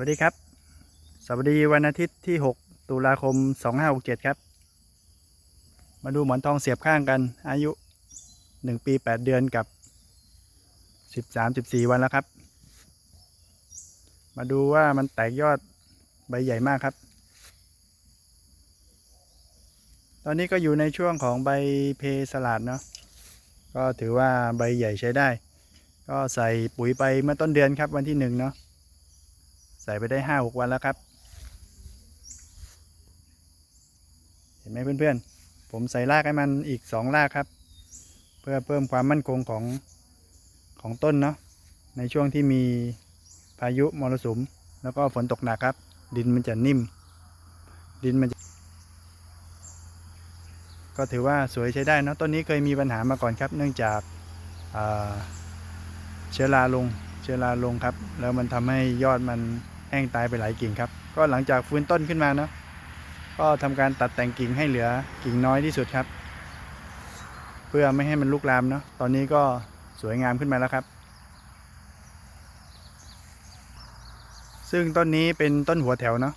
วัสดีครับ สวัสดีวันอาทิตย์ที่ 6 ตุลาคม 2567 ครับ มาดูหมอนทองเสียบข้างกัน อายุ 1 ปี 8 เดือนกับ 13-14 วันแล้วครับ มาดูว่ามันแตกยอดใบใหญ่มากครับ ตอนนี้ก็อยู่ในช่วงของใบเพสลัดเนาะ ก็ถือว่าใบใหญ่ใช้ได้ ก็ใส่ปุ๋ยไปเมื่อต้นเดือนครับวันที่หนึ่งเนาะ ส่ไปได้ห้าหกวันแล้วครับ เห็นไหมเพื่อนๆ ผมใส่รากให้มันอีกสองรากครับ เพื่อเพิ่มความมั่นคงของของต้นเนาะในช่วงที่มีพายุมรสุม แล้วก็ฝนตกหนักครับ ดินมันจะนิ่ม ดินมันก็ถือว่าสวยใช้ได้เนะต้นนี้เคยมีปัญหามาก่อนครับ เนื่องจากเชื้อราลงเชื้อราลงครับ แล้วมันทำให้ยอดมัน แห้งตายไปหลายกิ่งครับ ก็หลังจากฟื้นต้นขึ้นมาเนาะก็ทำการตัดแต่งกิ่งให้เหลือกิ่งน้อยที่สุดครับ เพื่อไม่ให้มันลุกลามเนาะตอนนี้ก็สวยงามขึ้นมาแล้วครับ ซึ่งต้นนี้เป็นต้นหัวแถวเนาะ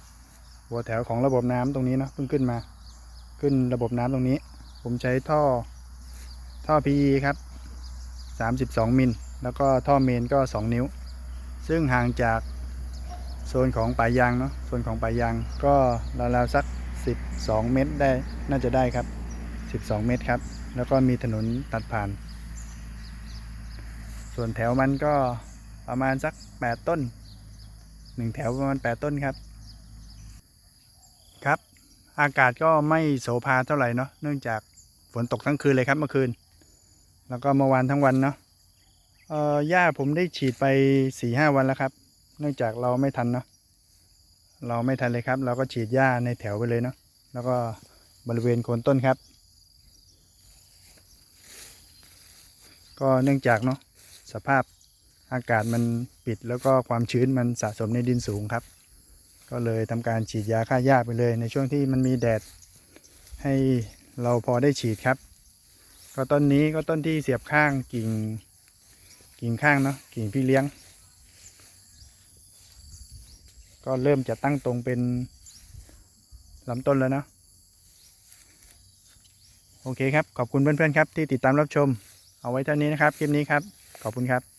หัวแถวของระบบน้ำตรงนี้เนาะเพิ่งขึ้นมา ขึ้นระบบน้ำตรงนี้ ผมใช้ท่อท่อ PE ครับ 32 มิล แล้วก็ท่อเมนก็ 2 นิ้ว ซึ่งห่างจาก โซนของป่ายางเนาะโซนของป่ายางก็ราวๆสัก 12 เมตรได้น่าจะได้ครับ 12 เมตรครับ แล้วก็มีถนนตัดผ่าน ส่วนแถวมันก็ประมาณสัก 8 ต้น 1 แถวประมาณ 8 ต้นครับ ครับ อากาศก็ไม่โสภาเท่าไหร่เนาะเนื่องจากฝนตกทั้งคืนเลยครับเมื่อคืน แล้วก็เมื่อวานทั้งวันเนาะเออหญ้าผมได้ฉีดไปสี่ห้าวันแล้วครับ เนื่องจากเราไม่ทันเนาะเราไม่ทันเลยครับ เราก็ฉีดหญ้าในแถวไปเลยเนาะแล้วก็บริเวณโคนต้นครับ ก็เนื่องจากเนาะสภาพอากาศมันปิดแล้วก็ความชื้นมันสะสมในดินสูงครับ ก็เลยทำการฉีดยาฆ่าหญ้าไปเลย ในช่วงที่มันมีแดดให้เราพอได้ฉีดครับ ก็ต้นนี้ก็ต้นที่เสียบข้างกิ่งกิ่งข้างเนาะกิ่งพี่เลี้ยง ก็เริ่มจะตั้งตรงเป็นลำต้นแล้วนะโอเคครับ ขอบคุณเพื่อนๆครับที่ติดตามรับชม เอาไว้เท่านี้นะครับ คลิปนี้ครับ ขอบคุณครับ